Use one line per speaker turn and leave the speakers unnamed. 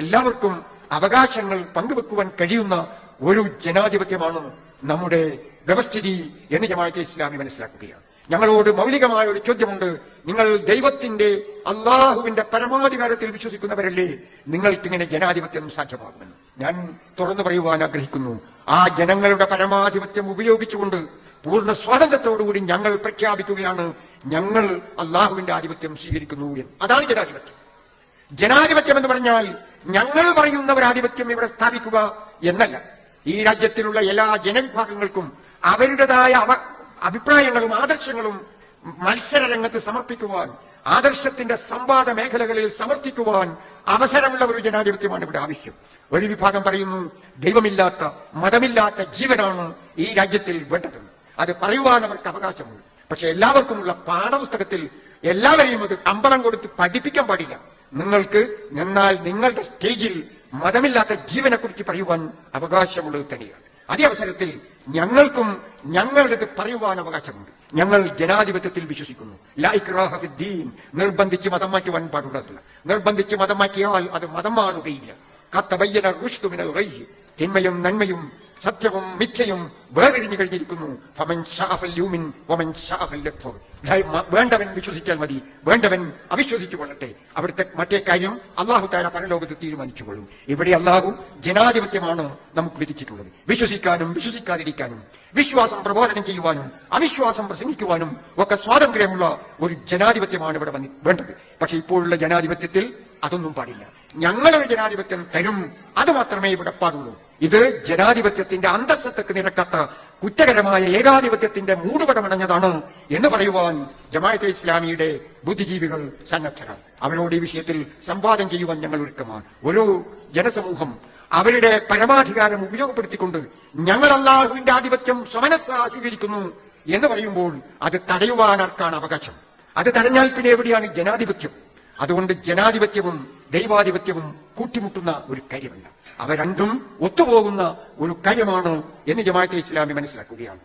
എല്ലാവർക്കും അവകാശങ്ങൾ പങ്കുവെക്കുവാൻ കഴിയുന്ന ഒരു ജനാധിപത്യമാണ് നമ്മുടെ വ്യവസ്ഥിതി എന്ന് ജമാഅത്തെ ഇസ്ലാമി മനസ്സിലാക്കുകയാണ്. ഞങ്ങളോട് മൗലികമായ ഒരു ചോദ്യമുണ്ട്. നിങ്ങൾ ദൈവത്തിന്റെ അള്ളാഹുവിന്റെ പരമാധികാരത്തിൽ വിശ്വസിക്കുന്നവരല്ലേ? നിങ്ങൾക്കിങ്ങനെ ജനാധിപത്യം സാധ്യമാകുമെന്ന്. ഞാൻ തുറന്നു പറയുവാൻ ആഗ്രഹിക്കുന്നു. ആ ജനങ്ങളുടെ പരമാധിപത്യം ഉപയോഗിച്ചുകൊണ്ട് പൂർണ സ്വാതന്ത്ര്യത്തോടുകൂടി ഞങ്ങൾ പ്രഖ്യാപിക്കുകയാണ്. ഞങ്ങൾ അള്ളാഹുവിന്റെ ആധിപത്യം സ്വീകരിക്കുന്നു എന്ന്. അതാണ് ജനാധിപത്യം. ജനാധിപത്യം എന്ന് പറഞ്ഞാൽ ഞങ്ങൾ പറയുന്ന ഒരാധിപത്യം ഇവിടെ സ്ഥാപിക്കുക എന്നല്ല. ഈ രാജ്യത്തിലുള്ള എല്ലാ ജനവിഭാഗങ്ങൾക്കും അവരുടേതായ അഭിപ്രായങ്ങളും ആദർശങ്ങളും മത്സര രംഗത്ത് സമർപ്പിക്കുവാൻ ആദർശത്തിന്റെ സംവാദ മേഖലകളിൽ സമർത്ഥിക്കുവാൻ അവസരമുള്ള ഒരു ജനാധിപത്യമാണ് ഇവിടെ ആവശ്യം. ഒരു വിഭാഗം പറയുന്നു ദൈവമില്ലാത്ത മതമില്ലാത്ത ജീവനാണ് ഈ രാജ്യത്തിൽ വേണ്ടത്. അത് പറയുവാൻ അവർക്ക് അവകാശമുണ്ട്. പക്ഷെ എല്ലാവർക്കുമുള്ള പാഠപുസ്തകത്തിൽ എല്ലാവരെയും അത് അമ്പലം കൊടുത്ത് പഠിപ്പിക്കാൻ പാടില്ല. നിങ്ങൾക്ക് എന്നാൽ നിങ്ങളുടെ സ്റ്റേജിൽ മതമില്ലാത്ത ജീവനെ കുറിച്ച് പറയുവാൻ അവകാശമുള്ളത് തന്നെയാണ്. അതേ അവസരത്തിൽ ഞങ്ങൾക്കും ഞങ്ങളുടെ പറയുവാൻ അവകാശമുണ്ട്. ഞങ്ങൾ ജനാധിപത്യത്തിൽ വിശ്വസിക്കുന്നു. ലൈക് ഇക്റാഹ ഫിദ്ദീൻ നിർബന്ധിച്ച് മതം മാറ്റുവാൻ പാടുള്ളതല്ല. നിർബന്ധിച്ച് മതം മാറ്റിയാൽ അത് മതം മാറുകയില്ല. കത്തബയ്യന റുഷ്ദു മിനൽ ഗയ്യ്. തിന്മയും നന്മയും സത്യവും മിഥ്യയും വേറിഴിഞ്ഞു കഴിഞ്ഞിരിക്കുന്നു. വേണ്ടവൻ വിശ്വസിച്ചാൽ മതി. വേണ്ടവൻ അവിശ്വസിച്ചു കൊള്ളട്ടെ. അവിടുത്തെ മറ്റേ കാര്യം അള്ളാഹു താര പരലോകത്ത് തീരുമാനിച്ചുകൊള്ളും. ഇവിടെ അള്ളാഹു ജനാധിപത്യമാണ് നമുക്ക് വിധിച്ചിട്ടുള്ളത്. വിശ്വസിക്കാനും വിശ്വസിക്കാതിരിക്കാനും വിശ്വാസം പ്രബോധനം ചെയ്യുവാനും അവിശ്വാസം പ്രസംഗിക്കുവാനും ഒക്കെ സ്വാതന്ത്ര്യമുള്ള ഒരു ജനാധിപത്യമാണ് ഇവിടെ വേണ്ടത്. പക്ഷെ ഇപ്പോഴുള്ള ജനാധിപത്യത്തിൽ അതൊന്നും പാടില്ല. ഞങ്ങളൊരു ജനാധിപത്യം തരും അത് മാത്രമേ ഇവിടെ പാടുള്ളൂ. ഇത് ജനാധിപത്യത്തിന്റെ അന്തസ്സത്തക്ക് നിരക്കാത്ത കുറ്റകരമായ ഏകാധിപത്യത്തിന്റെ മൂടുപടമടഞ്ഞതാണ് എന്ന് പറയുവാൻ ജമാഅത്തെ ഇസ്ലാമിയുടെ ബുദ്ധിജീവികൾ സന്നദ്ധരാണ്. അവരോട് ഈ വിഷയത്തിൽ സംവാദം ചെയ്യുവാൻ ഞങ്ങൾ ഒരുക്കമാണ്. ഒരു ജനസമൂഹം അവരുടെ പരമാധികാരം ഉപയോഗപ്പെടുത്തിക്കൊണ്ട് ഞങ്ങൾ അള്ളാഹുവിന്റെ ആധിപത്യം സ്വമനസ് സ്വീകരിക്കുന്നു എന്ന് പറയുമ്പോൾ അത് തടയുവാൻ ആർക്കാണ് അവകാശം? അത് തടഞ്ഞാൽ പിന്നെ എവിടെയാണ് ജനാധിപത്യം? അതുകൊണ്ട് ജനാധിപത്യവും ദൈവാധിപത്യവും കൂട്ടിമുട്ടുന്ന ഒരു കാര്യമല്ല. അവ രണ്ടും ഒത്തുപോകുന്ന ഒരു കാര്യമാണ് എന്ന് ജമാഅത്തെ ഇസ്ലാമി മനസ്സിലാക്കുകയാണ്.